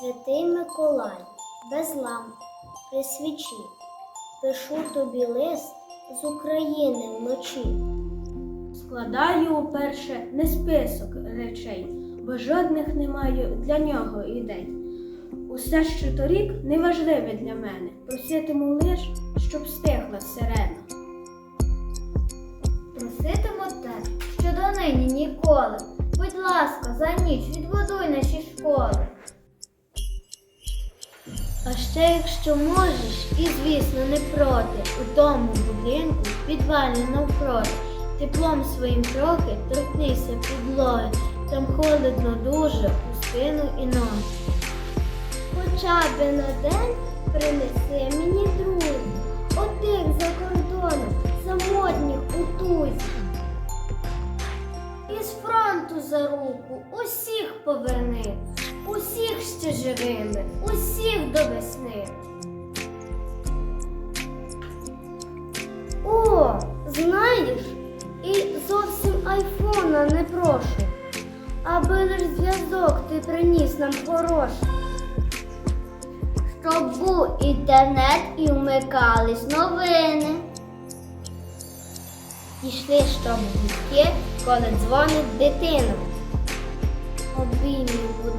Святий Миколай, без ламп, при свічі, пишу тобі лист з України вночі. Складаю уперше не список речей, бо жодних не маю для нього ідей. Усе, що торік, неважливе для мене. Проситиму лиш, щоб стихла сирена. Проситиму те, що донині ніколи. Будь ласка, за ніч відбудуй наші школи. А ще якщо можеш, і звісно не проти, у тому будинку, підвалі навпроти, теплом своїм трохи торкнися підлоги, там холодно дуже у спину і ноги. Хоча би на день принеси мені друзів, отих за кордоном, самотніх у тузі. Із фронту за руку усіх поверни, ще живими, усіх до весни. О, знаєш, і зовсім айфона не прошу, аби лиш зв'язок ти приніс нам хороший. Щоб був інтернет і вмикались новини. Пішли, щоб гудки, коли дзвонить дитина. Обіймій, будь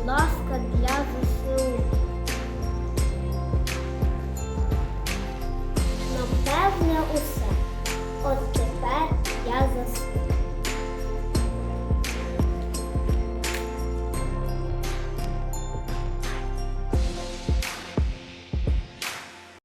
ласка, для ЗСУ.